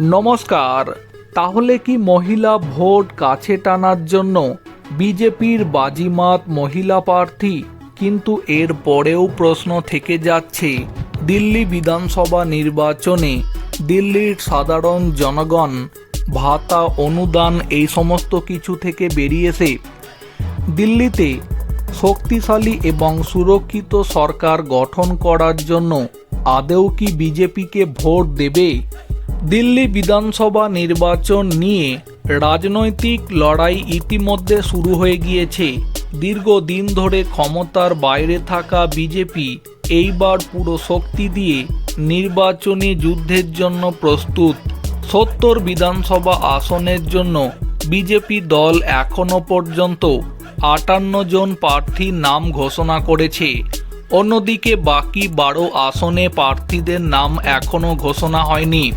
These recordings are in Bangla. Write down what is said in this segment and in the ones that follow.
নমস্কার, তাহলে কি মহিলা ভোট কাছে টানার জন্য বিজেপির বাজিমাত মহিলা প্রার্থী? কিন্তু এর পরেও প্রশ্ন থেকে যাচ্ছে, দিল্লি বিধানসভা নির্বাচনে দিল্লির সাধারণ জনগণ ভাতা, অনুদান এই সমস্ত কিছু থেকে বেরিয়েছে। দিল্লিতে শক্তিশালী এবং সুরক্ষিত সরকার গঠন করার জন্য আদৌ কি বিজেপিকে ভোট দেবে? দিল্লি বিধানসভা নির্বাচন নিয়ে রাজনৈতিক লড়াই ইতিমধ্যে শুরু হয়ে গিয়েছে। দীর্ঘদিন ধরে ক্ষমতার বাইরে থাকা বিজেপি এইবার পুরো শক্তি দিয়ে নির্বাচনী যুদ্ধের জন্য প্রস্তুত। সত্তর বিধানসভা আসনের জন্য বিজেপি দল এখনও পর্যন্ত আটান্ন জন প্রার্থীর নাম ঘোষণা করেছে। অন্যদিকে বাকি বারো আসনে প্রার্থীদের নাম এখনও ঘোষণা হয়নি।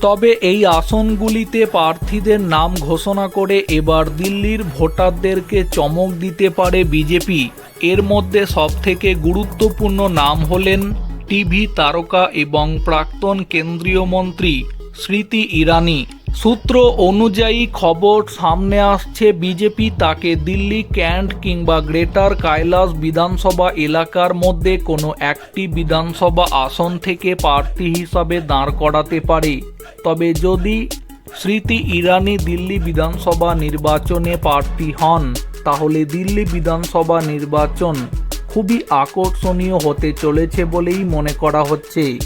তবে এই আসনগুলিতে প্রার্থীদের নাম ঘোষণা করে এবার দিল্লির ভোটারদেরকে চমক দিতে পারে বিজেপি। এর মধ্যে সবথেকে গুরুত্বপূর্ণ নাম হলেন টিভি তারকা এবং প্রাক্তন কেন্দ্রীয় মন্ত্রী স্মৃতি ইরানি। সূত্র অনুযায়ী খবর সামনে আসছে বিজেপি তাকে দিল্লি, ক্যান্ট কিংবা গ্রেটার কাইলাস বিধানসভা এলাকার মধ্যে কোনো একটি বিধানসভা আসন থেকে প্রার্থী হিসাবে দাঁড় করাতে পারে। তবে যদি স্মৃতি ইরানি দিল্লি বিধানসভা নির্বাচনে প্রার্থী হন, তাহলে দিল্লি বিধানসভা নির্বাচন খুবই আকর্ষণীয় হতে চলেছে বলেই মনে করা হচ্ছে।